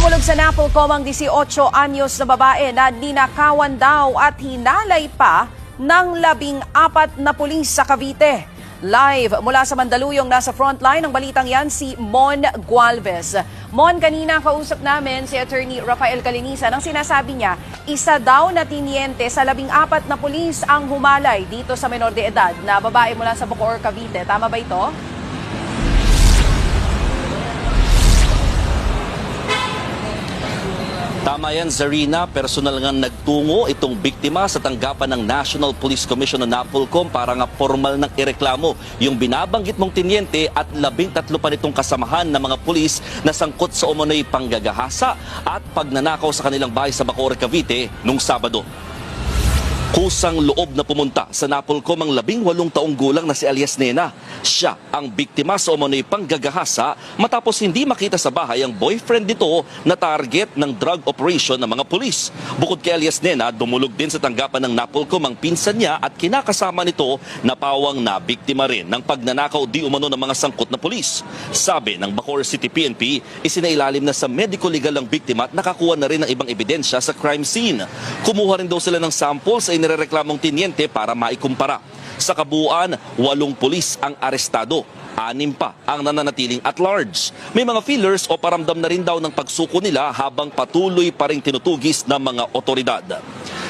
Dumulog sa Napolcom ang 18 anyos na babae na ninakawan daw at hinalay pa ng labing apat na pulis sa Cavite. Live mula sa Mandaluyong nasa frontline ng balitang yan si Mon Gualvez. Mon, kanina kausap namin si Attorney Rafael Calinisan. Ang sinasabi niya, isa daw na tiniente sa labing apat na pulis ang humalay dito sa menor de edad na babae mula sa Bacoor, Cavite. Tama ba ito? Tama yan, Zarina. Personal nga nagtungo itong biktima sa tanggapan ng National Police Commission ng NAPOLCOM para nga formal ng ireklamo yung binabanggit mong tinyente at labing tatlo pa nitong kasamahan ng mga pulis na sangkot sa umunoy panggagahasa at pagnanakaw sa kanilang bahay sa Bacoor, Cavite nung Sabado. Kusang loob na pumunta sa Napolcom ang labing walong taong gulang na si Alias Nena. Siya ang biktima sa umano'y panggagahasa matapos hindi makita sa bahay ang boyfriend nito na target ng drug operation ng mga pulis. Bukod kay Alias Nena, dumulog din sa tanggapan ng Napolcom ang pinsan niya at kinakasama nito na pawang na biktima rin ng pagnanakaw di umano ng mga sangkot na pulis. Sabi ng Bacoor City PNP, isinailalim na sa medical legal ang biktima at nakakuha na rin ng ibang ebidensya sa crime scene. Kumuha rin daw sila ng sample sa inirereklamong tinyente para maikumpara. Sa kabuuan, walong pulis ang arestado. Anim pa ang nananatiling at large. May mga feelers o paramdam na rin daw ng pagsuko nila habang patuloy pa rin tinutugis ng mga otoridad.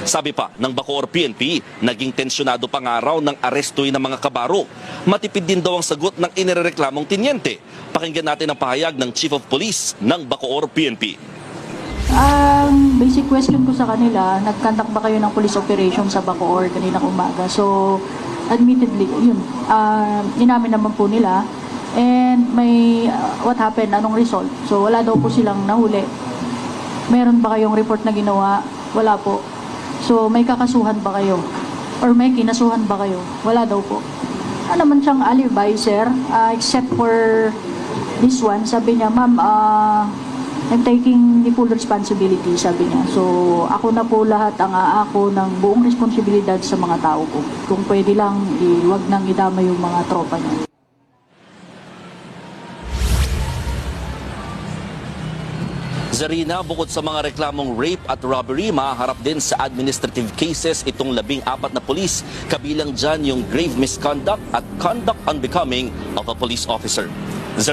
Sabi pa ng Bacoor PNP, naging tensyonado pa nga raw ng arestoy ng mga kabaro. Matipid din daw ang sagot ng inireklamong tinyente. Pakinggan natin ang pahayag ng Chief of Police ng Bacoor PNP. Ang basic question ko sa kanila, nag-conduct ba kayo ng police operation sa Bacoor kaninang umaga? So, admittedly, yun, ah, inamin naman po nila. And may, ah, what happened, anong result? So, wala daw po silang nahuli. Meron ba kayong report na ginawa? Wala po. So, may kakasuhan ba kayo? Or may kinasuhan ba kayo? Wala daw po. Ano naman siyang alibi, sir? Ah, except for this one, sabi niya, ma'am, ah, I'm taking the full responsibility, sabi niya. So, ako na po lahat ang aako ng buong responsibilidad sa mga tao ko. Kung pwede lang, i- wag nang idama yung mga tropa niya. Zarina, bukod sa mga reklamong rape at robbery, maharap din sa administrative cases itong labing apat na pulis. Kabilang dyan yung grave misconduct at conduct unbecoming of a police officer.